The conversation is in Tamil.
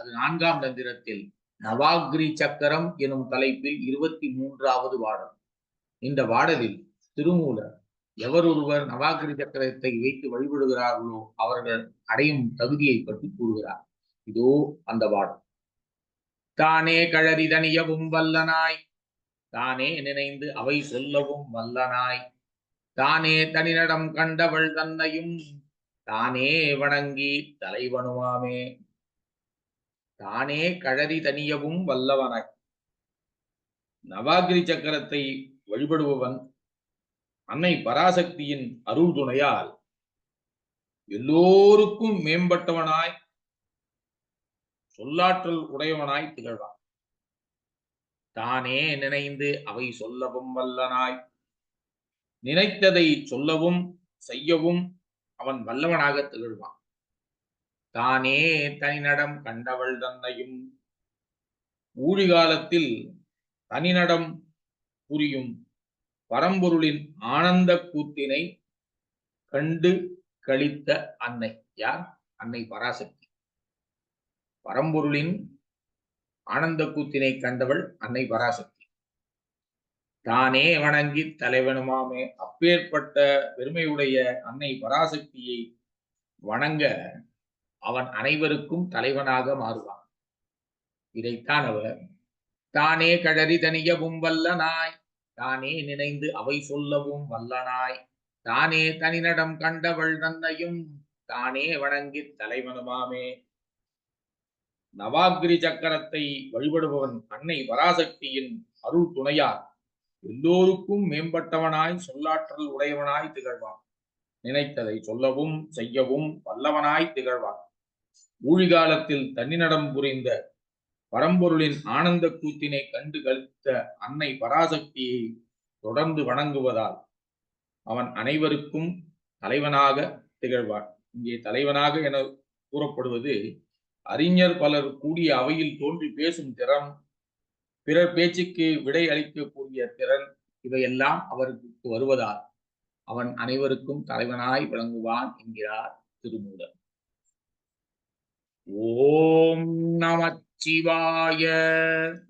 அது நான்காம் தந்திரத்தில் நவாகிரி சக்கரம் எனும் தலைப்பில் இருபத்தி மூன்றாவது பாடல் இந்த வாடலில் திருமூலர் எவரொருவர் நவாகிரி சக்கரத்தை வைத்து வழிபடுகிறார்களோ அவர்கள் அடையும் தகுதியை பற்றி கூறுகிறார். இதோ அந்த பாடல் தானே கழறி தனியவும் வல்லனாய். தானே நினைந்து அவை சொல்லவும் வல்லனாய். தானே தனிநடம் கண்டவள் தன்னையும். தானே வணங்கி தலைவனுமாமே. தானே கழறி தனியவும் வல்லவனாய். நவாகிரி சக்கரத்தை வழிபடுபவன் அன்னை பராசக்தியின் அருள் துணையால் எல்லோருக்கும் மேம்பட்டவனாய் சொல்லாற்றல் உடையவனாய் திகழ்வான் தானே நினைந்து அவை சொல்லவும் வல்லனாய். நினைத்ததை சொல்லவும் செய்யவும் அவன் வல்லவனாக திகழ்வான். தானே தனிநடம் கண்டவள் தன்னையும் ஊழிகாலத்தில் தனிநடம் புரியும் பரம்பொருளின் ஆனந்த கூத்தினை கண்டு கழித்த அன்னை. யார்? அன்னை பராசக்தி. பரம்பொருளின் ஆனந்த கூத்தினை கண்டவள் அன்னை பராசக்தி. தானே வணங்கி தலைவனுமாமே. அப்பேற்பட்ட பெருமையுடைய அன்னை பராசக்தியை வணங்க அவன் அனைவருக்கும் தலைவனாக மாறுவான். இதைத்தான் அவர் தானே கழறி தனியவும் வல்லனாய் தானே நினைந்து அவை சொல்லவும் வல்லனாய் தானே தனிநடம் கண்டவள் தன்னையும் தானே வணங்கி தலைவனுமாமே. நவாகிரி சக்கரத்தை வழிபடுபவன் அன்னை பராசக்தியின் அருள் துணையார் எல்லோருக்கும் மேம்பட்டவனாய் சொல்லாற்றல் உடையவனாய் திகழ்வான். நினைத்ததை சொல்லவும் செய்யவும் வல்லவனாய் திகழ்வான். ஊழிகாலத்தில் தன்னினடம் புரிந்த பரம்பொருளின் ஆனந்த கூத்தினை கண்டு கழித்த அன்னை பராசக்தியை தொடர்ந்து வணங்குவதால் அவன் அனைவருக்கும் தலைவனாக திகழ்வான். இங்கே தலைவனாக என கூறப்படுவது அறிஞர் பலர் கூடிய அவையில் தோன்றி பேசும் திறம் பிறர் பேச்சுக்கு விடை அளிக்கக்கூடிய திறன் இவையெல்லாம் அவருக்கு வருவதால் அவன் அனைவருக்கும் தலைவனாய் விளங்குவான் என்கிறார் திருமூலர். ஓம் நமச்சிவாய.